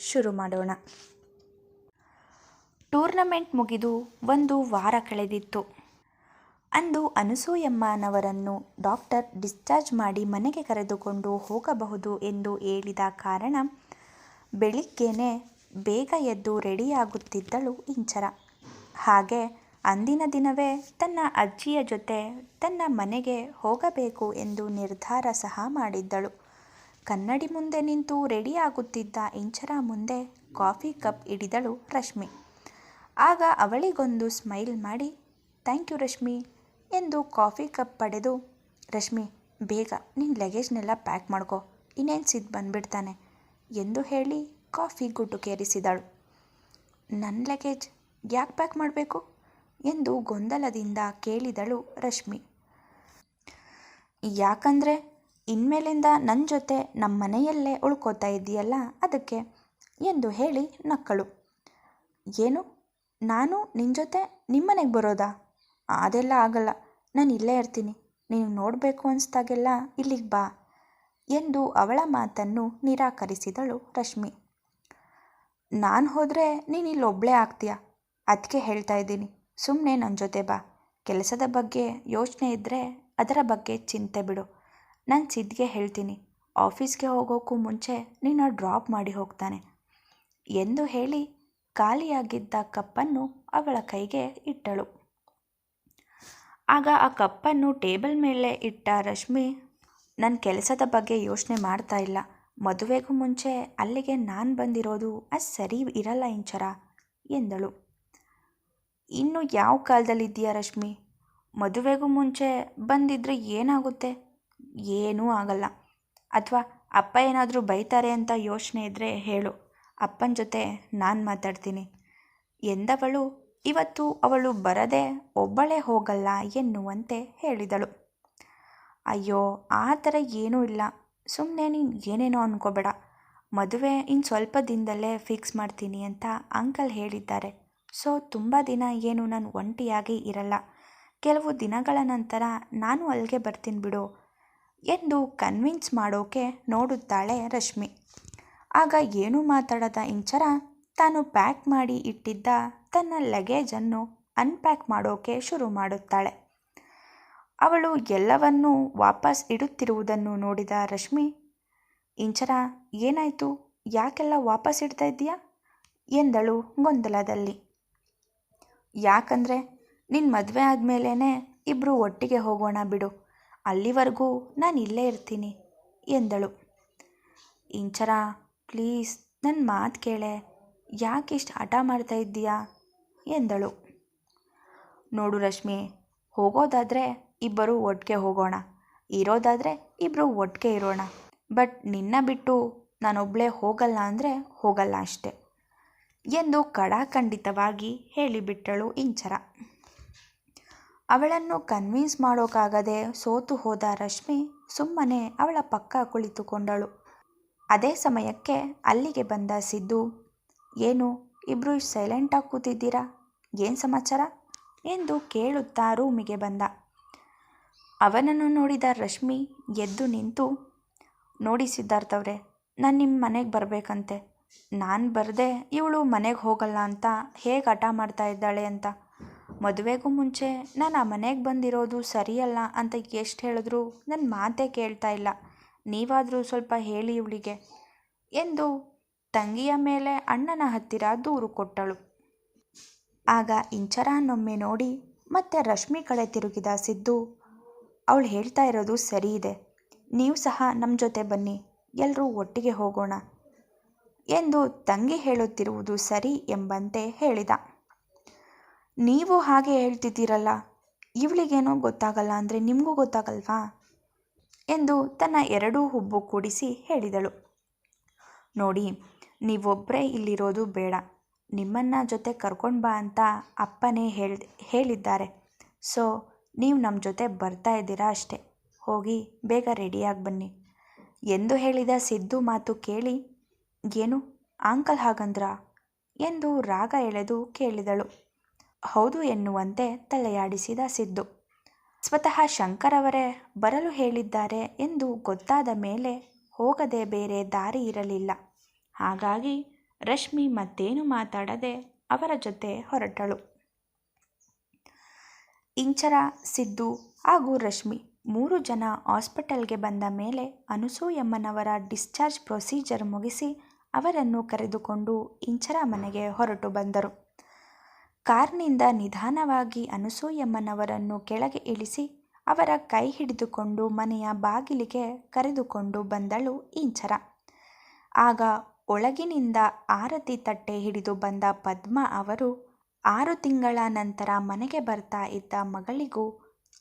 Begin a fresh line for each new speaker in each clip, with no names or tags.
ಶುರು ಮಾಡೋಣ. ಟೂರ್ನಮೆಂಟ್ ಮುಗಿದು ಒಂದು ವಾರ ಕಳೆದಿತ್ತು. ಅಂದು ಅನಸೂಯಮ್ಮನವರನ್ನು ಡಾಕ್ಟರ್ ಡಿಸ್ಚಾರ್ಜ್ ಮಾಡಿ ಮನೆಗೆ ಕರೆದುಕೊಂಡು ಹೋಗಬಹುದು ಎಂದು ಹೇಳಿದ ಕಾರಣ ಬೆಳಿಗ್ಗೆನೆ ಬೇಗ ಎದ್ದು ರೆಡಿಯಾಗುತ್ತಿದ್ದಳು ಇಂಚರ. ಹಾಗೆ ಅಂದಿನ ದಿನವೇ ತನ್ನ ಅಜ್ಜಿಯ ಜೊತೆ ತನ್ನ ಮನೆಗೆ ಹೋಗಬೇಕು ಎಂದು ನಿರ್ಧಾರ ಸಹ ಮಾಡಿದ್ದಳು. ಕನ್ನಡಿ ಮುಂದೆ ನಿಂತು ರೆಡಿಯಾಗುತ್ತಿದ್ದ ಇಂಚರ ಮುಂದೆ ಕಾಫಿ ಕಪ್ ಹಿಡಿದಳು ರಶ್ಮಿ. ಆಗ ಅವಳಿಗೊಂದು ಸ್ಮೈಲ್ ಮಾಡಿ, ಥ್ಯಾಂಕ್ ಯು ರಶ್ಮಿ ಎಂದು ಕಾಫಿ ಕಪ್ ಪಡೆದು, ರಶ್ಮಿ, ಬೇಗ ನಿನ್ನ ಲಗೇಜ್ನೆಲ್ಲ ಪ್ಯಾಕ್ ಮಾಡ್ಕೊ, ಇನ್ನೇನು ಸಿದ್ ಬಂದ್ಬಿಡ್ತಾನೆ ಎಂದು ಹೇಳಿ ಕಾಫಿ ಗುಟುಕೇರಿಸಿದಳು ನನ್ನ ಲಗೇಜ್ ಯಾಕೆ ಪ್ಯಾಕ್ ಮಾಡಬೇಕು? ಎಂದು ಗೊಂದಲದಿಂದ ಕೇಳಿದಳು ರಶ್ಮಿ. ಯಾಕಂದರೆ ಇನ್ಮೇಲಿಂದ ನನ್ನ ಜೊತೆ ನಮ್ಮ ಮನೆಯಲ್ಲೇ ಉಳ್ಕೋತಾ ಇದ್ದೀಯಲ್ಲ ಅದಕ್ಕೆ? ಎಂದು ಹೇಳಿ ನಕ್ಕಳು. ಏನು? ನಾನು ನಿನ್ನ ಜೊತೆ ನಿಮ್ಮನೆಗೆ ಬರೋದಾ? ಅದೆಲ್ಲ ಆಗಲ್ಲ. ನಾನು ಇಲ್ಲೇ ಇರ್ತೀನಿ. ನೀನು ನೋಡಬೇಕು ಅನಿಸ್ದಾಗೆಲ್ಲ ಇಲ್ಲಿಗೆ ಬಾ ಎಂದು ಅವಳ ಮಾತನ್ನು ನಿರಾಕರಿಸಿದಳು ರಶ್ಮಿ. ನಾನು ಹೋದರೆ ನೀನು ಇಲ್ಲಿ ಒಬ್ಬಳೇ ಆಗ್ತೀಯ? ಅದಕ್ಕೆ ಹೇಳ್ತಾ ಇದ್ದೀನಿ. ಸುಮ್ಮನೆ ನನ್ನ ಜೊತೆ ಬಾ. ಕೆಲಸದ ಬಗ್ಗೆ ಯೋಚನೆ ಇದ್ದರೆ ಅದರ ಬಗ್ಗೆ ಚಿಂತೆ ಬಿಡು. ನಾನು ಸಿದ್ಗೆ ಹೇಳ್ತೀನಿ. ಆಫೀಸ್ಗೆ ಹೋಗೋಕ್ಕೂ ಮುಂಚೆ ನಿನ್ನ ಡ್ರಾಪ್ ಮಾಡಿ ಹೋಗ್ತಾನೆ. ಎಂದು ಹೇಳಿ ಖಾಲಿಯಾಗಿದ್ದ ಕಪ್ಪನ್ನು ಅವಳ ಕೈಗೆ ಇಟ್ಟಳು. ಆಗ ಆ ಕಪ್ಪನ್ನು ಟೇಬಲ್ ಮೇಲೆ ಇಟ್ಟ ರಶ್ಮಿ ನನ್ನ ಕೆಲಸದ ಬಗ್ಗೆ ಯೋಚನೆ ಮಾಡ್ತಾ ಇಲ್ಲ. ಮದುವೆಗೂ ಮುಂಚೆ ಅಲ್ಲಿಗೆ ನಾನು ಬಂದಿರೋದು ಅದು ಸರಿ ಇರಲ್ಲ ಇಂಚರ ಎಂದಳು. ಇನ್ನು ಯಾವ ಕಾಲದಲ್ಲಿದ್ದೀಯಾ ರಶ್ಮಿ? ಮದುವೆಗೂ ಮುಂಚೆ ಬಂದಿದ್ರೆ ಏನಾಗುತ್ತೆ? ಏನೂ ಆಗಲ್ಲ. ಅಥವಾ ಅಪ್ಪ ಏನಾದರೂ ಬೈತಾರೆ ಅಂತ ಯೋಚನೆ ಇದ್ದರೆ ಹೇಳು. ಅಪ್ಪನ ಜೊತೆ ನಾನು ಮಾತಾಡ್ತೀನಿ. ಎಂದವಳು, ಇವತ್ತು ಅವಳು ಬರದೆ ಒಬ್ಬಳೇ ಹೋಗಲ್ಲ ಎನ್ನುವಂತೆ ಹೇಳಿದಳು. ಅಯ್ಯೋ, ಆ ಥರ ಏನೂ ಇಲ್ಲ. ಸುಮ್ಮನೆ ನೀನು ಏನೇನೋ ಅನ್ಕೋಬೇಡ. ಮದುವೆ ಇನ್ನು ಸ್ವಲ್ಪ ದಿನದಲ್ಲೇ ಫಿಕ್ಸ್ ಮಾಡ್ತೀನಿ ಅಂತ ಅಂಕಲ್ ಹೇಳಿದ್ದಾರೆ. ಸೊ, ತುಂಬ ದಿನ ಏನು ನಾನು ಒಂಟಿಯಾಗಿ ಇರಲ್ಲ. ಕೆಲವು ದಿನಗಳ ನಂತರ ನಾನು ಅಲ್ಲಿಗೆ ಬರ್ತೀನಿ ಬಿಡು. ಎಂದು ಕನ್ವಿನ್ಸ್ ಮಾಡೋಕೆ ನೋಡುತ್ತಾಳೆ ರಶ್ಮಿ. ಆಗ ಏನೂ ಮಾತಾಡದ ಇಂಚರ ತಾನು ಪ್ಯಾಕ್ ಮಾಡಿ ಇಟ್ಟಿದ್ದ ತನ್ನ ಲಗೇಜನ್ನು ಅನ್ಪ್ಯಾಕ್ ಮಾಡೋಕೆ ಶುರು ಮಾಡುತ್ತಾಳೆ. ಅವಳು ಎಲ್ಲವನ್ನೂ ವಾಪಸ್ ಇಡುತ್ತಿರುವುದನ್ನು ನೋಡಿದ ರಶ್ಮಿ, ಇಂಚರ, ಏನಾಯಿತು? ಯಾಕೆಲ್ಲ ವಾಪಸ್ ಇಡ್ತಾ ಇದ್ದೀಯಾ? ಎಂದಳು ಗೊಂದಲದಲ್ಲಿ. ಯಾಕಂದರೆ ನಿನ್ನ ಮದುವೆ ಆದಮೇಲೇ ಇಬ್ಬರು ಒಟ್ಟಿಗೆ ಹೋಗೋಣ ಬಿಡು. ಅಲ್ಲಿವರೆಗೂ ನಾನು ಇಲ್ಲೇ ಇರ್ತೀನಿ, ಎಂದಳು. ಇಂಚರ, ಪ್ಲೀಸ್ ನನ್ನ ಮಾತು ಕೇಳೆ, ಯಾಕೆ ಇಷ್ಟು ಹಠ ಮಾಡ್ತಾ ಇದ್ದೀಯಾ? ಎಂದಳು. ನೋಡು ರಶ್ಮಿ, ಹೋಗೋದಾದರೆ ಇಬ್ಬರು ಒಟ್ಟಿಗೆ ಹೋಗೋಣ, ಇರೋದಾದರೆ ಇಬ್ಬರು ಒಟ್ಟಿಗೆ ಇರೋಣ. ಬಟ್ ನಿನ್ನ ಬಿಟ್ಟು ನಾನೊಬ್ಬಳೇ ಹೋಗಲ್ಲ ಅಂದರೆ ಹೋಗಲ್ಲ ಅಷ್ಟೆ, ಎಂದು ಕಡಾಖಂಡಿತವಾಗಿ ಹೇಳಿಬಿಟ್ಟಳು ಇಂಚರ. ಅವಳನ್ನು ಕನ್ವಿನ್ಸ್ ಮಾಡೋಕ್ಕಾಗದೆ ಸೋತು ಹೋದ ರಶ್ಮಿ ಸುಮ್ಮನೆ ಅವಳ ಪಕ್ಕ ಕುಳಿತುಕೊಂಡಳು. ಅದೇ ಸಮಯಕ್ಕೆ ಅಲ್ಲಿಗೆ ಬಂದ ಸಿದ್ದು, ಏನು ಇಬ್ಬರು ಸೈಲೆಂಟಾಗಿ ಕೂತಿದ್ದೀರಾ? ಏನು ಸಮಾಚಾರ? ಎಂದು ಕೇಳುತ್ತಾ ರೂಮಿಗೆ ಬಂದ. ಅವನನ್ನು ನೋಡಿದ ರಶ್ಮಿ ಎದ್ದು ನಿಂತು, ನೋಡಿ ಸಿದ್ಧಾರ್ಥವ್ರೆ ನಾನು ನಿಮ್ಮ ಮನೆಗೆ ಬರಬೇಕಂತೆ. ನಾನು ಬರದೆ ಇವಳು ಮನೆಗೆ ಹೋಗಲ್ಲ ಅಂತ ಹೇಗೆ ಹಠ ಮಾಡ್ತಾ ಇದ್ದಾಳೆ ಅಂತ. ಮದುವೆಗೂ ಮುಂಚೆ ನಾನು ಆ ಮನೆಗೆ ಬಂದಿರೋದು ಸರಿಯಲ್ಲ ಅಂತ ಎಷ್ಟು ಹೇಳಿದ್ರು ನನ್ನ ಮಾತೇ ಕೇಳ್ತಾ ಇಲ್ಲ. ನೀವಾದರೂ ಸ್ವಲ್ಪ ಹೇಳಿ ಇವಳಿಗೆ ಎಂದು ತಂಗಿಯ ಮೇಲೆ ಅಣ್ಣನ ಹತ್ತಿರ ದೂರು ಕೊಟ್ಟಳು. ಆಗ ಇಂಚರನೊಮ್ಮೆ ನೋಡಿ ಮತ್ತೆ ರಶ್ಮಿ ಕಡೆ ತಿರುಗಿದ ಸಿದ್ದು, ಅವಳು ಹೇಳ್ತಾ ಇರೋದು ಸರಿ ಇದೆ. ನೀವು ಸಹ ನಮ್ಮ ಜೊತೆ ಬನ್ನಿ. ಎಲ್ಲರೂ ಒಟ್ಟಿಗೆ ಹೋಗೋಣ ಎಂದು ತಂಗಿ ಹೇಳುತ್ತಿರುವುದು ಸರಿ ಎಂಬಂತೆ ಹೇಳಿದ. ನೀವು ಹಾಗೆ ಹೇಳ್ತಿದ್ದೀರಲ್ಲ, ಇವಳಿಗೇನೋ ಗೊತ್ತಾಗಲ್ಲ ಅಂದರೆ ನಿಮಗೂ ಗೊತ್ತಾಗಲ್ವಾ? ಎಂದು ತನ್ನ ಎರಡೂ ಹುಬ್ಬು ಕೂಡಿಸಿ ಹೇಳಿದಳು. ನೋಡಿ ನೀವೊಬ್ಬರೇ ಇಲ್ಲಿರೋದು ಬೇಡ. ನಿಮ್ಮನ್ನ ಜೊತೆ ಕರ್ಕೊಂಡು ಬಾ ಅಂತ ಅಪ್ಪನೇ ಹೇಳಿ, ಹೇಳಿದ್ದಾರೆ. ಸೊ, ನೀವು ನಮ್ಮ ಜೊತೆ ಬರ್ತಾ ಇದ್ದೀರಾ ಅಷ್ಟೆ. ಹೋಗಿ ಬೇಗ ರೆಡಿಯಾಗಿ ಬನ್ನಿ. ಎಂದು ಹೇಳಿದ ಸಿದ್ದು ಮಾತು ಕೇಳಿ, ಏನು ಆಂಕಲ್ ಹಾಗಂದ್ರ? ಎಂದು ರಾಗ ಎಳೆದು ಕೇಳಿದಳು. ಹೌದು ಎನ್ನುವಂತೆ ತಲೆಯಾಡಿಸಿದ ಸಿದ್ದು. ಸ್ವತಃ ಶಂಕರ್ ಅವರೇ ಬರಲು ಹೇಳಿದ್ದಾರೆ ಎಂದು ಗೊತ್ತಾದ ಮೇಲೆ ಹೋಗದೆ ಬೇರೆ ದಾರಿ ಇರಲಿಲ್ಲ. ಹಾಗಾಗಿ ರಶ್ಮಿ ಮತ್ತೇನು ಮಾತಾಡದೆ ಅವರ ಜೊತೆ ಹೊರಟಳು. ಇಂಚರ, ಸಿದ್ದು ಹಾಗೂ ರಶ್ಮಿ ಮೂರು ಜನ ಹಾಸ್ಪಿಟಲ್ಗೆ ಬಂದ ಮೇಲೆ ಅನಸೂಯಮ್ಮನವರ ಡಿಸ್ಚಾರ್ಜ್ ಪ್ರೊಸೀಜರ್ ಮುಗಿಸಿ ಅವರನ್ನು ಕರೆದುಕೊಂಡು ಇಂಚರ ಮನೆಗೆ ಹೊರಟು ಬಂದರು. ಕಾರ್ನಿಂದ ನಿಧಾನವಾಗಿ ಅನಸೂಯಮ್ಮನವರನ್ನು ಕೆಳಗೆ ಇಳಿಸಿ ಅವರ ಕೈ ಹಿಡಿದುಕೊಂಡು ಮನೆಯ ಬಾಗಿಲಿಗೆ ಕರೆದುಕೊಂಡು ಬಂದಳು ಇಂಚರ ಆಗ ಒಳಗಿನಿಂದ ಆರತಿ ತಟ್ಟೆ ಹಿಡಿದು ಬಂದ ಪದ್ಮ ಅವರು ಆರು ತಿಂಗಳ ನಂತರ ಮನೆಗೆ ಬರ್ತಾ ಇದ್ದ ಮಗಳಿಗೂ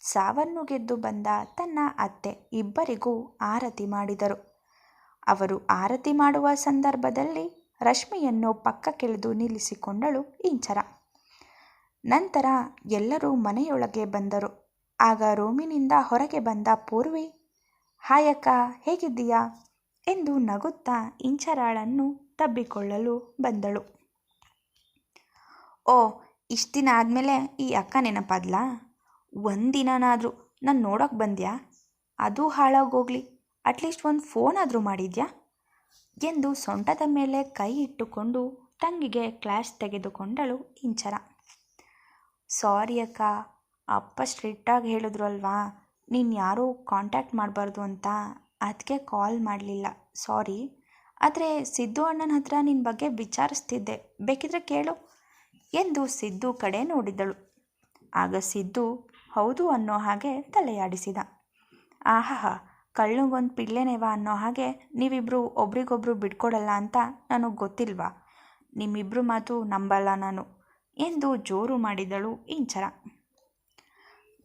ಸಾವನ್ನು ಗೆದ್ದು ಬಂದ ತನ್ನ ಅತ್ತೆ ಇಬ್ಬರಿಗೂ ಆರತಿ ಮಾಡಿದರು. ಅವರು ಆರತಿ ಮಾಡುವ ಸಂದರ್ಭದಲ್ಲಿ ರಶ್ಮಿಯನ್ನು ಪಕ್ಕಕ್ಕೆಳೆದು ನಿಲ್ಲಿಸಿಕೊಂಡಳು ಇಂಚರ ನಂತರ ಎಲ್ಲರೂ ಮನೆಯೊಳಗೆ ಬಂದರು. ಆಗ ರೂಮಿನಿಂದ ಹೊರಗೆ ಬಂದ ಪೂರ್ವಿ ಹಾಯಕ್ಕ ಹೇಗಿದ್ದೀಯಾ? ಎಂದು ನಗುತ್ತಾ ಇಂಚರಾಳನ್ನು ತಬ್ಬಿಕೊಳ್ಳಲು ಬಂದಳು. ಓ, ಇಷ್ಟು ದಿನ ಆದಮೇಲೆ ಈ ಅಕ್ಕ ನೆನಪಾದ್ಲಾ? ಒಂದಿನನಾದರೂ ನಾನು ನೋಡೋಕೆ ಬಂದ್ಯಾ? ಅದು ಹಾಳಾಗೋಗ್ಲಿ ಅಟ್ಲೀಸ್ಟ್ ಒಂದು ಫೋನ್ ಆದರೂ ಮಾಡಿದ್ಯಾ? ಎಂದು ಸೊಂಟದ ಮೇಲೆ ಕೈ ಇಟ್ಟುಕೊಂಡು ತಂಗಿಗೆ ಕ್ಲಾಸ್ ತೆಗೆದುಕೊಂಡಳು ಇಂಚರ. ಸಾರಿ ಅಕ್ಕ, ಅಪ್ಪ ಸ್ಟ್ರಿಕ್ಟಾಗಿ ಹೇಳಿದ್ರು ಅಲ್ವಾ? ನೀನು ಯಾರೂ ಕಾಂಟ್ಯಾಕ್ಟ್ ಮಾಡಬಾರ್ದು ಅಂತ. ಅದಕ್ಕೆ ಕಾಲ್ ಮಾಡಲಿಲ್ಲ. ಸಾರಿ. ಆದರೆ ಸಿದ್ದು ಅಣ್ಣನ ಹತ್ರ ನಿನ್ನ ಬಗ್ಗೆ ವಿಚಾರಿಸ್ತಿದ್ದೆ. ಬೇಕಿದ್ರೆ ಕೇಳು. ಎಂದು ಸಿದ್ದು ಕಡೆ ನೋಡಿದಳು. ಆಗ ಸಿದ್ದು, ಹೌದು ಅನ್ನೋ ಹಾಗೆ ತಲೆಯಾಡಿಸಿದ. ಆಹಾ ಕಳ್ಳುಗೊಂದು ಪಿಳ್ಳೆನೇವ ಅನ್ನೋ ಹಾಗೆ ನೀವಿಬ್ಬರು ಒಬ್ರಿಗೊಬ್ರು ಬಿಟ್ಕೊಡಲ್ಲ ಅಂತ ನನಗೆ ಗೊತ್ತಿಲ್ವಾ? ನಿಮ್ಮಿಬ್ಬರು ಮಾತು ನಂಬಲ್ಲ ನಾನು. ಎಂದು ಜೋರು ಮಾಡಿದಳು ಇಂಚರ.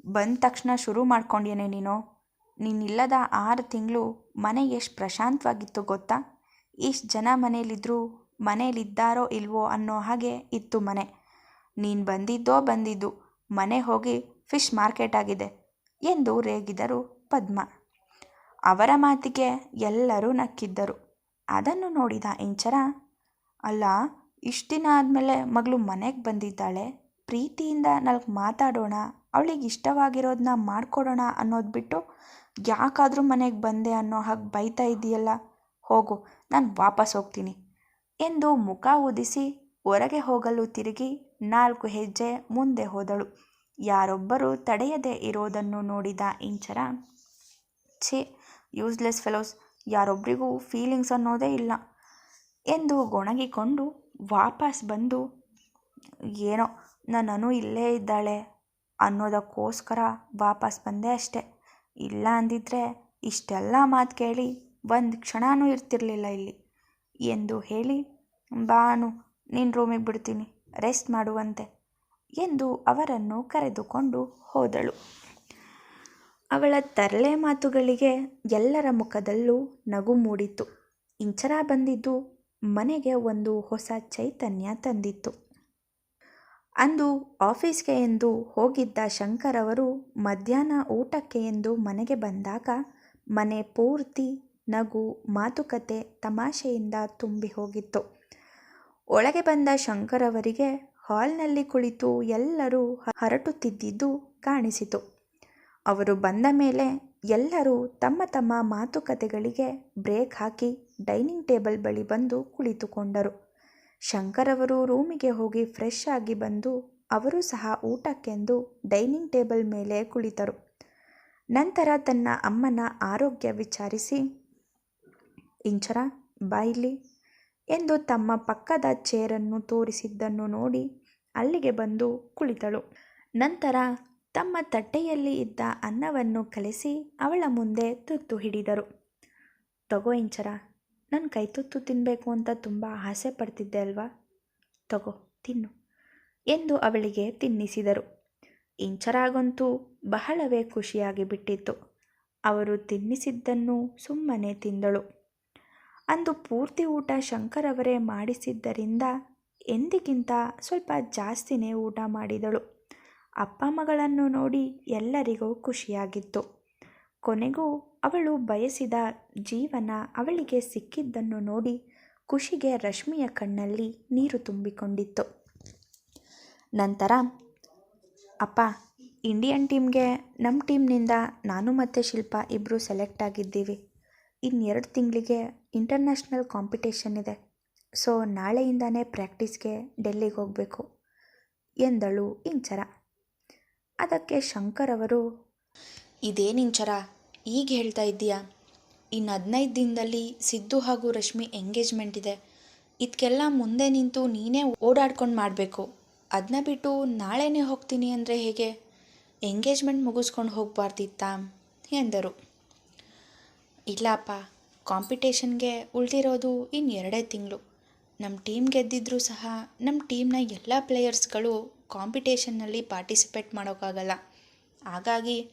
ಬಂದ ತಕ್ಷಣ ಶುರು ಮಾಡ್ಕೊಂಡ್ಯೇನೆ ನೀನು? ನೀನಿಲ್ಲದ ಆರು ತಿಂಗಳು ಮನೆ ಎಷ್ಟು ಪ್ರಶಾಂತವಾಗಿತ್ತು ಗೊತ್ತಾ? ಇಷ್ಟು ಜನ ಮನೇಲಿದ್ದರೂ ಮನೇಲಿದ್ದಾರೋ ಇಲ್ವೋ ಅನ್ನೋ ಹಾಗೆ ಇತ್ತು ಮನೆ. ನೀನು ಬಂದಿದ್ದೋ ಬಂದಿದ್ದು, ಮನೆ ಹೋಗಿ ಫಿಶ್ ಮಾರ್ಕೆಟ್ ಆಗಿದೆ ಎಂದು ರೇಗಿದರು ಪದ್ಮ. ಅವರ ಮಾತಿಗೆ ಎಲ್ಲರೂ ನಕ್ಕಿದ್ದರು. ಅದನ್ನು ನೋಡಿದ ಇಂಚರ, ಅಲ್ಲ ಇಷ್ಟು ದಿನ ಆದಮೇಲೆ ಮಗಳು ಮನೆಗೆ ಬಂದಿದ್ದಾಳೆ. ಪ್ರೀತಿಯಿಂದ ನಾಲ್ಕು ಮಾತಾಡೋಣ, ಅವಳಿಗೆ ಇಷ್ಟವಾಗಿರೋದನ್ನ ಮಾಡಿಕೊಡೋಣ ಅನ್ನೋದು ಬಿಟ್ಟು ಯಾಕಾದರೂ ಮನೆಗೆ ಬಂದೆ ಅನ್ನೋ ಹಾಗೆ ಬೈತಾ ಇದೆಯಲ್ಲ ಹೋಗು, ನಾನು ವಾಪಸ್ ಹೋಗ್ತೀನಿ ಎಂದು ಮುಖ ಊದಿಸಿ ಹೊರಗೆ ಹೋಗಲು ತಿರುಗಿ ನಾಲ್ಕು ಹೆಜ್ಜೆ ಮುಂದೆ ಹೋದಳು. ಯಾರೊಬ್ಬರು ತಡೆಯದೆ ಇರೋದನ್ನು ನೋಡಿದ ಇಂಚರ, ಛೇ ಯೂಸ್ಲೆಸ್ ಫೆಲೋಸ್ ಯಾರೊಬ್ಬರಿಗೂ ಫೀಲಿಂಗ್ಸ್ ಅನ್ನೋದೇ ಇಲ್ಲ ಎಂದು ಗೊಣಗಿಕೊಂಡು ವಾಪಸ್ ಬಂದು, ಏನೋ, ನನ್ನನು ಇಲ್ಲೇ ಇದ್ದಾಳೆ ಅನ್ನೋದಕ್ಕೋಸ್ಕರ ವಾಪಸ್ ಬಂದೆ ಅಷ್ಟೆ. ಇಲ್ಲ ಅಂದಿದ್ರೆ ಇಷ್ಟೆಲ್ಲ ಮಾತು ಕೇಳಿ ಒಂದು ಕ್ಷಣನೂ ಇರ್ತಿರಲಿಲ್ಲ ಇಲ್ಲಿ. ಎಂದು ಹೇಳಿ, ಬಾನು ನಿನ್ನ ರೂಮಿಗೆ ಬಿಡ್ತೀನಿ, ರೆಸ್ಟ್ ಮಾಡುವಂತೆ ಎಂದು ಅವರನ್ನು ಕರೆದುಕೊಂಡು ಹೋದಳು. ಅವಳ ತರಲೆ ಮಾತುಗಳಿಗೆ ಎಲ್ಲರ ಮುಖದಲ್ಲೂ ನಗು ಮೂಡಿತು ಇಂಚರ ಬಂದಿದ್ದು ಮನೆಗೆ ಒಂದು ಹೊಸ ಚೈತನ್ಯ ತಂದಿತ್ತು. ಅಂದು ಆಫೀಸ್ಗೆ ಎಂದು ಹೋಗಿದ್ದ ಶಂಕರ್ ಅವರು ಮಧ್ಯಾಹ್ನ ಊಟಕ್ಕೆ ಎಂದು ಮನೆಗೆ ಬಂದಾಗ ಮನೆ ಪೂರ್ತಿ ನಗು ಮಾತುಕತೆ ತಮಾಷೆಯಿಂದ ತುಂಬಿ ಹೋಗಿತ್ತು. ಒಳಗೆ ಬಂದ ಶಂಕರ್ ಅವರಿಗೆ ಹಾಲ್ನಲ್ಲಿ ಕುಳಿತು ಎಲ್ಲರೂ ಹರಟುತ್ತಿದ್ದುದು ಕಾಣಿಸಿತು. ಅವರು ಬಂದ ಮೇಲೆ ಎಲ್ಲರೂ ತಮ್ಮ ತಮ್ಮ ಮಾತುಕತೆಗಳಿಗೆ ಬ್ರೇಕ್ ಹಾಕಿ ಡೈನಿಂಗ್ ಟೇಬಲ್ ಬಳಿ ಬಂದು ಕುಳಿತುಕೊಂಡರು. ಶಂಕರ್ ಅವರು ರೂಮಿಗೆ ಹೋಗಿ ಫ್ರೆಶ್ ಆಗಿ ಬಂದು ಅವರು ಸಹ ಊಟಕ್ಕೆಂದು ಡೈನಿಂಗ್ ಟೇಬಲ್ ಮೇಲೆ ಕುಳಿತರು. ನಂತರ ತನ್ನ ಅಮ್ಮನ ಆರೋಗ್ಯ ವಿಚಾರಿಸಿ, ಇಂಚರ ಬಾಯಿಲಿ ಎಂದು ತಮ್ಮ ಪಕ್ಕದ ಚೇರನ್ನು ತೋರಿಸಿದ್ದನ್ನು ನೋಡಿ ಅಲ್ಲಿಗೆ ಬಂದು ಕುಳಿತಳು. ನಂತರ ತಮ್ಮ ತಟ್ಟೆಯಲ್ಲಿ ಇದ್ದ ಅನ್ನವನ್ನು ಕಲಿಸಿ ಅವಳ ಮುಂದೆ ತುತ್ತು ಹಿಡಿದರು. ತಗೋ ಇಂಚರ ನನ್ನ ಕೈ ತುತ್ತು ತಿನ್ನಬೇಕು ಅಂತ ತುಂಬ ಆಸೆ ಪಡ್ತಿದ್ದೆ ಅಲ್ವಾ? ತಗೋ, ತಿನ್ನು ಎಂದು ಅವಳಿಗೆ ತಿನ್ನಿಸಿದರು. ಇಂಚರಾಗಂತೂ ಬಹಳವೇ ಖುಷಿಯಾಗಿ ಬಿಟ್ಟಿತ್ತು. ಅವರು ತಿನ್ನಿಸಿದ್ದನ್ನು ಸುಮ್ಮನೆ ತಿಂದಳು. ಅಂದು ಪೂರ್ತಿ ಊಟ ಶಂಕರ್ ಅವರೇ ಮಾಡಿಸಿದ್ದರಿಂದ ಎಂದಿಗಿಂತ ಸ್ವಲ್ಪ ಜಾಸ್ತಿನೇ ಊಟ ಮಾಡಿದಳು. ಅಪ್ಪ ಮಗಳನ್ನು ನೋಡಿ ಎಲ್ಲರಿಗೂ ಖುಷಿಯಾಗಿತ್ತು. ಕೊನೆಗೂ ಅವಳು ಬಯಸಿದ ಜೀವನ ಅವಳಿಗೆ ಸಿಕ್ಕಿದ್ದನ್ನು ನೋಡಿ ಖುಷಿಗೆ ರಶ್ಮಿಯ ಕಣ್ಣಲ್ಲಿ ನೀರು ತುಂಬಿಕೊಂಡಿತ್ತು. ನಂತರ, ಅಪ್ಪ, ಇಂಡಿಯನ್ ಟೀಮ್ಗೆ ನಮ್ಮ ಟೀಮ್ನಿಂದ ನಾನು ಮತ್ತು ಶಿಲ್ಪ ಇಬ್ಬರು ಸೆಲೆಕ್ಟ್ ಆಗಿದ್ದೀವಿ. ಇನ್ನೆರಡು ತಿಂಗಳಿಗೆ ಇಂಟರ್ನ್ಯಾಷನಲ್ ಕಾಂಪಿಟೇಷನ್ ಇದೆ. ಸೊ, ನಾಳೆಯಿಂದನೇ ಪ್ರ್ಯಾಕ್ಟೀಸ್ಗೆ ಡೆಲ್ಲಿಗೆ ಹೋಗಬೇಕು, ಎಂದಳು ಇಂಚರ. ಅದಕ್ಕೆ ಶಂಕರ್ ಅವರು ಇದೇನಿಂಚರ ಈಗ ಹೇಳ್ತಾ ಇದ್ದೀಯಾ? ಇನ್ನು ಹದಿನೈದು ದಿನದಲ್ಲಿ ಸಿದ್ದು ಹಾಗೂ ರಶ್ಮಿ ಎಂಗೇಜ್ಮೆಂಟ್ ಇದೆ. ಇದಕ್ಕೆಲ್ಲ ಮುಂದೆ ನಿಂತು ನೀನೇ ಓಡಾಡ್ಕೊಂಡು ಮಾಡಬೇಕು. ಅದನ್ನ ಬಿಟ್ಟು ನಾಳೆನೇ ಹೋಗ್ತೀನಿ ಅಂದರೆ ಹೇಗೆ? ಎಂಗೇಜ್ಮೆಂಟ್ ಮುಗಿಸ್ಕೊಂಡು ಹೋಗಬಾರ್ದಿತ್ತಾ? ಎಂದರು. ಇಲ್ಲಪ್ಪ ಕಾಂಪಿಟೇಷನ್ಗೆ ಉಳಿದಿರೋದು ಇನ್ನು ಎರಡೇ ತಿಂಗಳು. ನಮ್ಮ ಟೀಮ್ ಗೆದ್ದಿದ್ರು ಸಹ ನಮ್ಮ ಟೀಮ್ನ ಎಲ್ಲ ಪ್ಲೇಯರ್ಸ್ಗಳು ಕಾಂಪಿಟೇಷನ್ನಲ್ಲಿ ಪಾರ್ಟಿಸಿಪೇಟ್ ಮಾಡೋಕ್ಕಾಗಲ್ಲ. ಹಾಗಾಗಿ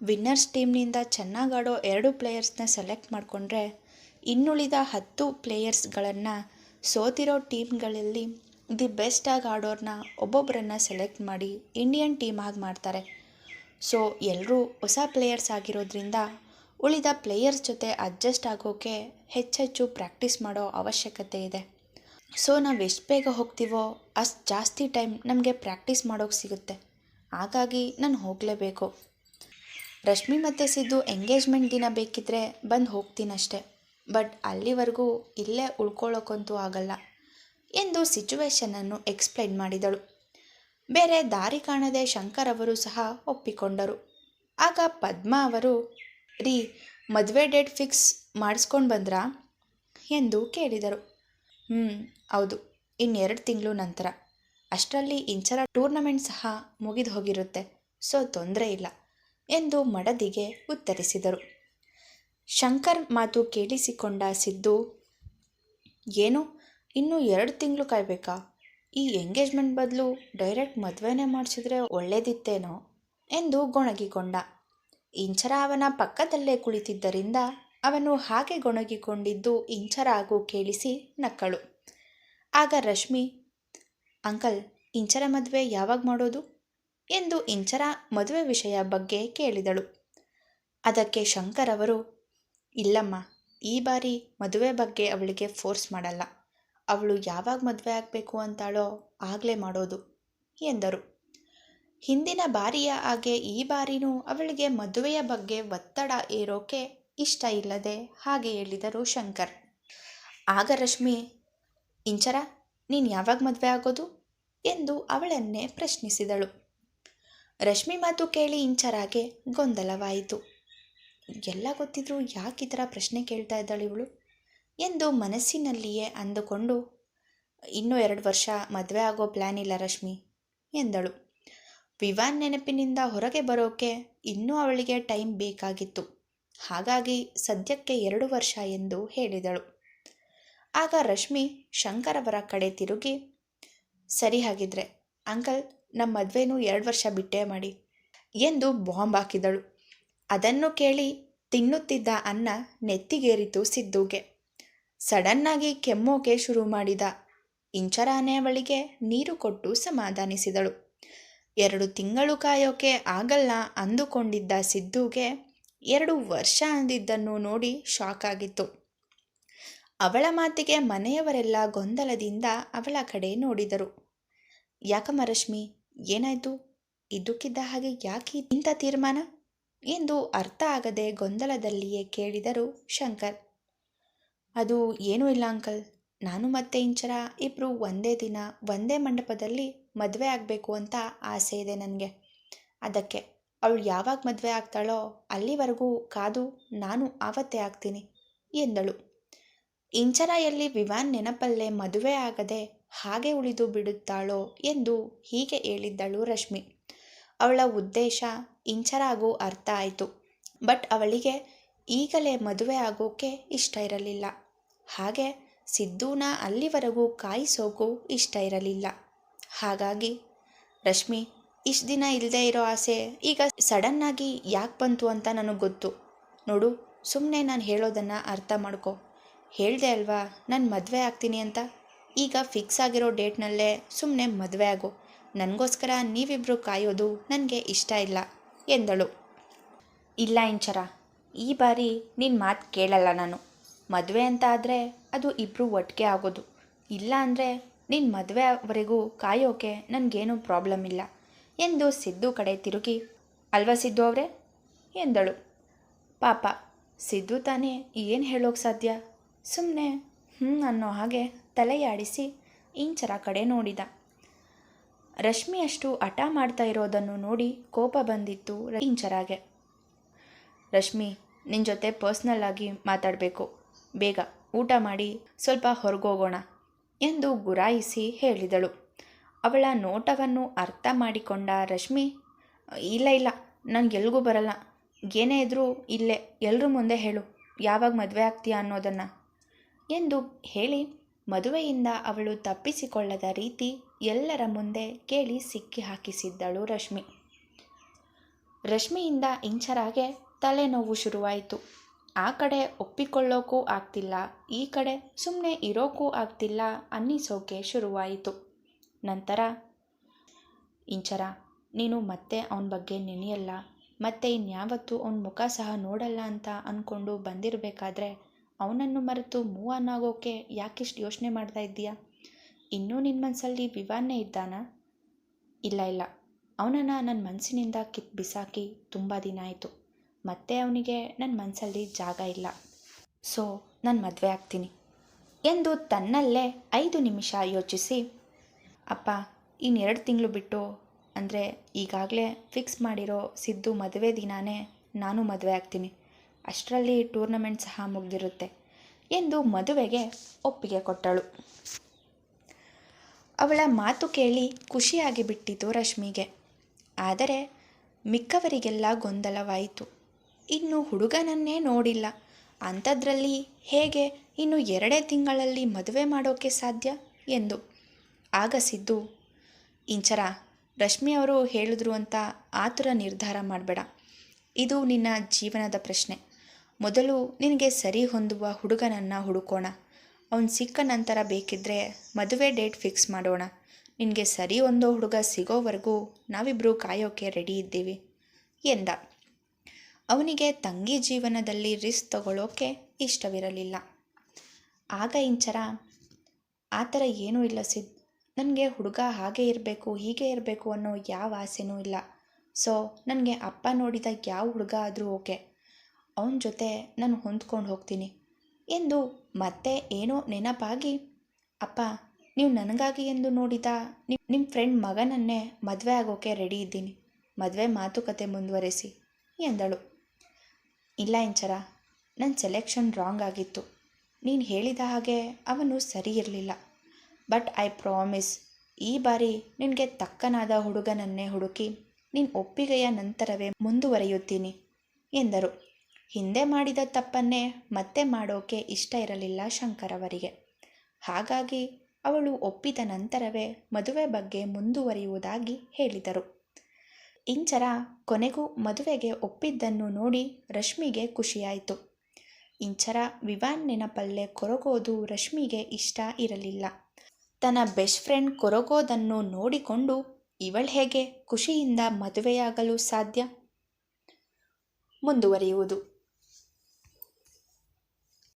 ವಿನ್ನರ್ಸ್ ಟೀಮ್ನಿಂದ ಚೆನ್ನಾಗಿ ಆಡೋ ಎರಡು ಪ್ಲೇಯರ್ಸ್ನ ಸೆಲೆಕ್ಟ್ ಮಾಡಿಕೊಂಡ್ರೆ, ಇನ್ನುಳಿದ ಹತ್ತು ಪ್ಲೇಯರ್ಸ್ಗಳನ್ನು ಸೋತಿರೋ ಟೀಮ್ಗಳಲ್ಲಿ ದಿ ಬೆಸ್ಟಾಗಿ ಆಡೋರನ್ನ ಒಬ್ಬೊಬ್ಬರನ್ನ ಸೆಲೆಕ್ಟ್ ಮಾಡಿ ಇಂಡಿಯನ್ ಟೀಮ್ ಆಗಿ ಮಾಡ್ತಾರೆ. ಸೊ ಎಲ್ಲರೂ ಹೊಸ ಪ್ಲೇಯರ್ಸ್ ಆಗಿರೋದ್ರಿಂದ ಉಳಿದ ಪ್ಲೇಯರ್ಸ್ ಜೊತೆ ಅಡ್ಜಸ್ಟ್ ಆಗೋಕ್ಕೆ ಹೆಚ್ಚೆಚ್ಚು ಪ್ರಾಕ್ಟೀಸ್ ಮಾಡೋ ಅವಶ್ಯಕತೆ ಇದೆ. ಸೊ ನಾವು ಎಷ್ಟು ಬೇಗ ಹೋಗ್ತೀವೋ ಅಷ್ಟು ಜಾಸ್ತಿ ಟೈಮ್ ನಮಗೆ ಪ್ರಾಕ್ಟೀಸ್ ಮಾಡೋಕ್ಕೆ ಸಿಗುತ್ತೆ. ಹಾಗಾಗಿ ನಾನು ಹೋಗಲೇಬೇಕು. ರಶ್ಮಿ ಮತ್ತು ಸಿದ್ದು ಎಂಗೇಜ್ಮೆಂಟ್ ದಿನ ಬೇಕಿದ್ದರೆ ಬಂದು ಹೋಗ್ತೀನಷ್ಟೆ. ಬಟ್ ಅಲ್ಲಿವರೆಗೂ ಇಲ್ಲೇ ಉಳ್ಕೊಳ್ಳೋಕ್ಕಂತೂ ಆಗಲ್ಲ ಎಂದು ಸಿಚುವೇಶನನ್ನು ಎಕ್ಸ್ಪ್ಲೈನ್ ಮಾಡಿದಳು. ಬೇರೆ ದಾರಿ ಕಾಣದೆ ಶಂಕರ್ ಅವರು ಸಹ ಒಪ್ಪಿಕೊಂಡರು. ಆಗ ಪದ್ಮಾ ಅವರು, ರೀ, ಮದುವೆ ಡೇಟ್ ಫಿಕ್ಸ್ ಮಾಡಿಸ್ಕೊಂಡು ಬಂದ್ರಾ? ಎಂದು ಕೇಳಿದರು. ಹ್ಞೂ ಹೌದು, ಇನ್ನೆರಡು ತಿಂಗಳು ನಂತರ. ಅಷ್ಟರಲ್ಲಿ ಇಂಚರ ಟೂರ್ನಮೆಂಟ್ ಸಹ ಮುಗಿದು ಹೋಗಿರುತ್ತೆ, ಸೊ ತೊಂದರೆ ಇಲ್ಲ. ಎಂದು ಮಡದಿಗೆ ಉತ್ತರಿಸಿದರು. ಶಂಕರ್ ಮಾತು ಕೇಳಿಸಿಕೊಂಡ ಸಿದ್ದು, ಏನು? ಇನ್ನೂ ಎರಡು ತಿಂಗಳು ಕಾಯಬೇಕಾ? ಈ ಎಂಗೇಜ್ಮೆಂಟ್ ಬದಲು ಡೈರೆಕ್ಟ್ ಮದುವೆನೇ ಮಾಡಿಸಿದ್ರೆ ಒಳ್ಳೇದಿತ್ತೇನೋ? ಎಂದು ಗೊಣಗಿಕೊಂಡ. ಇಂಚರ ಅವನ ಪಕ್ಕದಲ್ಲೇ ಕುಳಿತಿದ್ದರಿಂದ ಅವನು ಹಾಗೆ ಗೊಣಗಿಕೊಂಡಿದ್ದು ಇಂಚರ ಹಾಗೂ ಕೇಳಿಸಿ ನಕ್ಕಳು. ಆಗ ರಶ್ಮಿ, ಅಂಕಲ್, ಇಂಚರ ಮದುವೆ ಯಾವಾಗ ಮಾಡೋದು? ಎಂದು ಇಂಚರ ಮದುವೆ ವಿಷಯ ಬಗ್ಗೆ ಕೇಳಿದಳು. ಅದಕ್ಕೆ ಶಂಕರವರು ಇಲ್ಲಮ್ಮ, ಈ ಬಾರಿ ಮದುವೆ ಬಗ್ಗೆ ಅವಳಿಗೆ ಫೋರ್ಸ್ ಮಾಡಲ್ಲ. ಅವಳು ಯಾವಾಗ ಮದುವೆ ಆಗಬೇಕು ಅಂತಾಳೋ ಆಗಲೇ ಮಾಡೋದು, ಎಂದರು. ಹಿಂದಿನ ಬಾರಿಯ ಹಾಗೆ ಈ ಬಾರಿನೂ ಅವಳಿಗೆ ಮದುವೆಯ ಬಗ್ಗೆ ಒತ್ತಡ ಏರೋಕೆ ಇಷ್ಟ ಇಲ್ಲದೆ ಹಾಗೆ ಹೇಳಿದರು ಶಂಕರ್. ಆಗ ರಶ್ಮಿ, ಇಂಚರ, ನೀನು ಯಾವಾಗ ಮದುವೆ ಆಗೋದು? ಎಂದು ಅವಳನ್ನೇ ಪ್ರಶ್ನಿಸಿದಳು. ರಶ್ಮಿ ಮಾತು ಕೇಳಿ ಇಂಚರಾಗೆ ಗೊಂದಲವಾಯಿತು. ಎಲ್ಲ ಗೊತ್ತಿದ್ರೂ ಯಾಕೆ ಈ ಥರ ಪ್ರಶ್ನೆ ಕೇಳ್ತಾ ಇದ್ದಾಳೆ ಇವಳು? ಎಂದು ಮನಸ್ಸಿನಲ್ಲಿಯೇ ಅಂದುಕೊಂಡು, ಇನ್ನೂ ಎರಡು ವರ್ಷ ಮದುವೆ ಆಗೋ ಪ್ಲ್ಯಾನ್ ಇಲ್ಲ ರಶ್ಮಿ, ಎಂದಳು. ವಿವಾನ್ ನೆನಪಿನಿಂದ ಹೊರಗೆ ಬರೋಕೆ ಇನ್ನೂ ಅವಳಿಗೆ ಟೈಮ್ ಬೇಕಾಗಿತ್ತು. ಹಾಗಾಗಿ ಸದ್ಯಕ್ಕೆ ಎರಡು ವರ್ಷ ಎಂದು ಹೇಳಿದಳು. ಆಗ ರಶ್ಮಿ ಶಂಕರ್ ಅವರ ಕಡೆ ತಿರುಗಿ, ಸರಿ ಹಾಗಿದ್ರೆ, ಅಂಕಲ್ ನಮ್ಮ ಮದುವೆನೂ ಎರಡು ವರ್ಷ ಬಿಟ್ಟೇ ಮಾಡಿ ಎಂದು ಬಾಂಬ್ ಹಾಕಿದಳು. ಅದನ್ನು ಕೇಳಿ ತಿನ್ನುತ್ತಿದ್ದ ಅನ್ನ ನೆತ್ತಿಗೇರಿತು ಸಿದ್ದುಗೆ. ಸಡನ್ನಾಗಿ ಕೆಮ್ಮೋಕೆ ಶುರು ಮಾಡಿದ. ಇಂಚರಾನೆ ಅವಳಿಗೆ ನೀರು ಕೊಟ್ಟು ಸಮಾಧಾನಿಸಿದಳು. ಎರಡು ತಿಂಗಳು ಕಾಯೋಕೆ ಆಗಲ್ಲ ಅಂದುಕೊಂಡಿದ್ದ ಸಿದ್ದುಗೆ ಎರಡು ವರ್ಷ ಅಂದಿದ್ದನ್ನು ನೋಡಿ ಶಾಕ್ ಆಗಿತ್ತು. ಅವಳ ಮಾತಿಗೆ ಮನೆಯವರೆಲ್ಲ ಗೊಂದಲದಿಂದ ಅವಳ ಕಡೆ ನೋಡಿದರು. ಯಾಕಮ್ಮ ರಶ್ಮಿ? ಏನಾಯ್ತು? ಇದ್ದಕ್ಕಿದ್ದ ಹಾಗೆ ಯಾಕೆ ಇಂಥ ತೀರ್ಮಾನ? ಎಂದು ಅರ್ಥ ಆಗದೆ ಗೊಂದಲದಲ್ಲಿಯೇ ಕೇಳಿದರು ಶಂಕರ್. ಅದು ಏನೂ ಇಲ್ಲ ಅಂಕಲ್. ನಾನು ಮತ್ತೆ ಇಂಚರ ಇಬ್ಬರು ಒಂದೇ ದಿನ ಒಂದೇ ಮಂಟಪದಲ್ಲಿ ಮದುವೆ ಆಗಬೇಕು ಅಂತ ಆಸೆ ಇದೆ ನನಗೆ. ಅದಕ್ಕೆ, ಅವಳು ಯಾವಾಗ ಮದುವೆ ಆಗ್ತಾಳೋ ಅಲ್ಲಿವರೆಗೂ ಕಾದು ನಾನು ಆವತ್ತೇ ಆಗ್ತೀನಿ, ಎಂದಳು. ಇಂಚರ ಎಲ್ಲಿ ವಿವಾನ್ ನೆನಪಲ್ಲೇ ಮದುವೆ ಆಗದೆ ಹಾಗೆ ಉಳಿದು ಬಿಡುತ್ತಾಳೋ ಎಂದು ಹೀಗೆ ಹೇಳಿದ್ದಳು ರಶ್ಮಿ. ಅವಳ ಉದ್ದೇಶ ಇಂಚರಾಗೂ ಅರ್ಥ ಆಯಿತು. ಬಟ್ ಅವಳಿಗೆ ಈಗಲೇ ಮದುವೆ ಆಗೋಕೆ ಇಷ್ಟ ಇರಲಿಲ್ಲ. ಹಾಗೆ ಸಿದ್ದೂನ ಅಲ್ಲಿವರೆಗೂ ಕಾಯಿಸೋಕು ಇಷ್ಟ ಇರಲಿಲ್ಲ. ಹಾಗಾಗಿ ರಶ್ಮಿ, ಇಷ್ಟು ದಿನ ಇಲ್ಲದೆ ಇರೋ ಆಸೆ ಈಗ ಸಡನ್ನಾಗಿ ಯಾಕೆ ಬಂತು ಅಂತ ನನಗೆ ಗೊತ್ತು. ನೋಡು ಸುಮ್ಮನೆ ನಾನು ಹೇಳೋದನ್ನು ಅರ್ಥ ಮಾಡ್ಕೋ. ಹೇಳಿದೆ ಅಲ್ವಾ, ನಾನು ಮದುವೆ ಆಗ್ತೀನಿ ಅಂತ? ಈಗ ಫಿಕ್ಸ್ ಆಗಿರೋ ಡೇಟ್ನಲ್ಲೇ ಸುಮ್ಮನೆ ಮದುವೆ ಆಗು. ನನಗೋಸ್ಕರ ನೀವಿಬ್ಬರು ಕಾಯೋದು ನನಗೆ ಇಷ್ಟ ಇಲ್ಲ, ಎಂದಳು. ಇಲ್ಲ ಇಂಚರ, ಈ ಬಾರಿ ನಿನ್ನ ಮಾತು ಕೇಳಲ್ಲ ನಾನು. ಮದುವೆ ಅಂತ ಆದರೆ ಅದು ಇಬ್ಬರು ಒಟ್ಟಿಗೆ ಆಗೋದು. ಇಲ್ಲ ಅಂದರೆ ನಿನ್ನ ಮದುವೆವರೆಗೂ ಕಾಯೋಕೆ ನನಗೇನೂ ಪ್ರಾಬ್ಲಮ್ ಇಲ್ಲ, ಎಂದು ಸಿದ್ದು ಕಡೆ ತಿರುಗಿ. ಅಲ್ವಾ ಸಿದ್ದು ಅವರೇ? ಎಂದಳು. ಪಾಪ, ಸಿದ್ದು ತಾನೇ ಏನು ಹೇಳೋಕೆ ಸಾಧ್ಯ? ಸುಮ್ಮನೆ ಹ್ಞೂ ಅನ್ನೋ ಹಾಗೆ ತಲೆಯಾಡಿಸಿ ಇಂಚರ ಕಡೆ ನೋಡಿದ. ರಶ್ಮಿ ಅಷ್ಟು ಹಠ ಮಾಡ್ತಾ ಇರೋದನ್ನು ನೋಡಿ ಕೋಪ ಬಂದಿತ್ತು ಇಂಚರಾಗೆ. ರಶ್ಮಿ ನಿನ್ನ ಜೊತೆ ಪರ್ಸ್ನಲ್ ಆಗಿ ಮಾತಾಡಬೇಕು. ಬೇಗ ಊಟ ಮಾಡಿ ಸ್ವಲ್ಪ ಹೊರಗೋಗೋಣ ಎಂದು ಗುರಾಯಿಸಿ ಹೇಳಿದಳು. ಅವಳ ನೋಟವನ್ನು ಅರ್ಥ ಮಾಡಿಕೊಂಡ ರಶ್ಮಿ, ಇಲ್ಲ ಇಲ್ಲ, ನಂಗೆ ಎಲ್ಗೂ ಬರಲ್ಲ. ಏನೇ ಇದ್ರೂ ಇಲ್ಲೇ ಎಲ್ಲರೂ ಮುಂದೆ ಹೇಳು. ಯಾವಾಗ ಮದುವೆ ಆಗ್ತೀಯಾ ಅನ್ನೋದನ್ನು ಎಂದು ಹೇಳಿ ಮದುವೆಯಿಂದ ಅವಳು ತಪ್ಪಿಸಿಕೊಳ್ಳದ ರೀತಿ ಎಲ್ಲರ ಮುಂದೆ ಕೇಳಿ ಸಿಕ್ಕಿ ಹಾಕಿಸಿದ್ದಳು ರಶ್ಮಿ. ರಶ್ಮಿಯಿಂದ ಇಂಚರಾಗೆ ತಲೆನೋವು ಶುರುವಾಯಿತು. ಆ ಕಡೆ ಒಪ್ಪಿಕೊಳ್ಳೋಕ್ಕೂ ಆಗ್ತಿಲ್ಲ, ಈ ಕಡೆ ಸುಮ್ಮನೆ ಇರೋಕ್ಕೂ ಆಗ್ತಿಲ್ಲ ಅನ್ನಿಸೋಕೆ ಶುರುವಾಯಿತು. ನಂತರ, ಇಂಚರ, ನೀನು ಮತ್ತೆ ಅವನ ಬಗ್ಗೆ ನೆನೆಯಲ್ಲ, ಮತ್ತೆ ಇನ್ಯಾವತ್ತೂ ಅವನ ಮುಖ ಸಹ ನೋಡಲ್ಲ ಅಂತ ಅಂದ್ಕೊಂಡು ಬಂದಿರಬೇಕಾದ್ರೆ ಅವನನ್ನು ಮರೆತು ಮೂವ್ ಯಾಕಿಷ್ಟು ಯೋಚನೆ ಮಾಡ್ತಾ ಇದ್ದೀಯಾ? ಇನ್ನೂ ನಿನ್ನ ಮನಸ್ಸಲ್ಲಿ ವಿವಾನ್ನೇ ಇದ್ದಾನಾ? ಇಲ್ಲ ಇಲ್ಲ. ಅವನನ್ನು ನನ್ನ ಮನಸ್ಸಿನಿಂದ ಕಿತ್ತು ಬಿಸಾಕಿ ತುಂಬ ದಿನ ಆಯಿತು. ಮತ್ತೆ ಅವನಿಗೆ ನನ್ನ ಮನಸ್ಸಲ್ಲಿ ಜಾಗ ಇಲ್ಲ. ಸೊ, ನಾನು ಮದುವೆ ಆಗ್ತೀನಿ. ಎಂದು ತನ್ನಲ್ಲೇ ಐದು ನಿಮಿಷ ಯೋಚಿಸಿ, ಅಪ್ಪ, ಇನ್ನೆರಡು ತಿಂಗಳು ಬಿಟ್ಟು, ಅಂದರೆ ಈಗಾಗಲೇ ಫಿಕ್ಸ್ ಮಾಡಿರೋ ಸಿದ್ದು ಮದುವೆ ದಿನಾನೇ ನಾನು ಮದುವೆ ಆಗ್ತೀನಿ. ಅಷ್ಟರಲ್ಲಿ ಟೂರ್ನಮೆಂಟ್ ಸಹ ಮುಗಿದಿರುತ್ತೆ ಎಂದು ಮದುವೆಗೆ ಒಪ್ಪಿಗೆ ಕೊಟ್ಟಳು. ಅವಳ ಮಾತು ಕೇಳಿ ಖುಷಿಯಾಗಿ ಬಿಟ್ಟಿತು ರಶ್ಮಿಗೆ. ಆದರೆ ಮಿಕ್ಕವರಿಗೆಲ್ಲ ಗೊಂದಲವಾಯಿತು. ಇನ್ನು ಹುಡುಗನನ್ನೇ ನೋಡಿಲ್ಲ. ಅಂಥದ್ರಲ್ಲಿ ಹೇಗೆ ಇನ್ನು ಎರಡೇ ತಿಂಗಳಲ್ಲಿ ಮದುವೆ ಮಾಡೋಕ್ಕೆ ಸಾಧ್ಯ? ಎಂದು ಆಗ ಸಿದ್ದು, ಇಂಚರ, ರಶ್ಮಿ ಅವರು ಹೇಳಿದ್ರು ಅಂತ ಆತುರ ನಿರ್ಧಾರ ಮಾಡಬೇಡ. ಇದು ನಿನ್ನ ಜೀವನದ ಪ್ರಶ್ನೆ. ಮೊದಲು ನಿನಗೆ ಸರಿ ಹೊಂದುವ ಹುಡುಗನನ್ನು ಹುಡುಕೋಣ. ಅವನು ಸಿಕ್ಕ ನಂತರ ಬೇಕಿದ್ದರೆ ಮದುವೆ ಡೇಟ್ ಫಿಕ್ಸ್ ಮಾಡೋಣ. ನಿನಗೆ ಸರಿ ಹೊಂದೋ ಹುಡುಗ ಸಿಗೋವರೆಗೂ ನಾವಿಬ್ಬರು ಕಾಯೋಕೆ ರೆಡಿ ಇದ್ದೀವಿ ಎಂದ. ಅವನಿಗೆ ತಂಗಿ ಜೀವನದಲ್ಲಿ ರಿಸ್ಕ್ ತಗೊಳ್ಳೋಕೆ ಇಷ್ಟವಿರಲಿಲ್ಲ. ಆಗ ಇಂಚರ, ಆ ಥರ ಏನೂ ಇಲ್ಲ ಸಿದ್. ನನಗೆ ಹುಡುಗ ಹಾಗೆ ಇರಬೇಕು, ಹೀಗೆ ಇರಬೇಕು ಅನ್ನೋ ಯಾವ ಆಸೆನೂ ಇಲ್ಲ. ಸೊ, ನನಗೆ ಅಪ್ಪ ನೋಡಿದ ಯಾವ ಹುಡುಗ ಆದರೂ ಓಕೆ. ಅವನ ಜೊತೆ ನಾನು ಹೊಂದ್ಕೊಂಡು ಹೋಗ್ತೀನಿ. ಎಂದು ಮತ್ತೆ ಏನೋ ನೆನಪಾಗಿ, ಅಪ್ಪ, ನೀವು ನನಗಾಗಿ ಎಂದು ನೋಡಿದ ನಿಮ್ಮ ನಿಮ್ಮ ಫ್ರೆಂಡ್ ಮಗನನ್ನೇ ಮದುವೆ ಆಗೋಕೆ ರೆಡಿ ಇದ್ದೀನಿ. ಮದುವೆ ಮಾತುಕತೆ ಮುಂದುವರೆಸಿ, ಎಂದಳು. ಇಲ್ಲ ಇಂಚರ ನನ್ನ ಸೆಲೆಕ್ಷನ್ ರಾಂಗ್ ಆಗಿತ್ತು. ನೀನು ಹೇಳಿದ ಹಾಗೆ ಅವನು ಸರಿ ಇರಲಿಲ್ಲ. ಬಟ್ ಐ ಪ್ರಾಮಿಸ್ ಈ ಬಾರಿ ನಿನಗೆ ತಕ್ಕನಾದ ಹುಡುಗನನ್ನೇ ಹುಡುಕಿ ನಿನ್ನ ಒಪ್ಪಿಗೆಯ ನಂತರವೇ ಮುಂದುವರಿಯುತ್ತೀನಿ, ಎಂದರು. ಹಿಂದೆ ಮಾಡಿದ ತಪ್ಪನ್ನೇ ಮತ್ತೆ ಮಾಡೋಕೆ ಇಷ್ಟ ಇರಲಿಲ್ಲ ಶಂಕರವರಿಗೆ ಹಾಗಾಗಿ ಅವಳು ಒಪ್ಪಿದ ನಂತರವೇ ಮದುವೆ ಬಗ್ಗೆ ಮುಂದುವರಿಯುವುದಾಗಿ ಹೇಳಿದರು. ಇಂಚರ ಕೊನೆಗೂ ಮದುವೆಗೆ ಒಪ್ಪಿದ್ದನ್ನು ನೋಡಿ ರಶ್ಮಿಗೆ ಖುಷಿಯಾಯಿತು. ಇಂಚರ ವಿವಾನ್ ನೆನಪಲ್ಲೇ ಕೊರಗೋದು ರಶ್ಮಿಗೆ ಇಷ್ಟ ಇರಲಿಲ್ಲ. ತನ್ನ ಬೆಸ್ಟ್ ಫ್ರೆಂಡ್ ಕೊರಗೋದನ್ನು ನೋಡಿಕೊಂಡು ಇವಳು ಹೇಗೆ ಖುಷಿಯಿಂದ ಮದುವೆಯಾಗಲು ಸಾಧ್ಯ? ಮುಂದುವರಿಯುವುದು.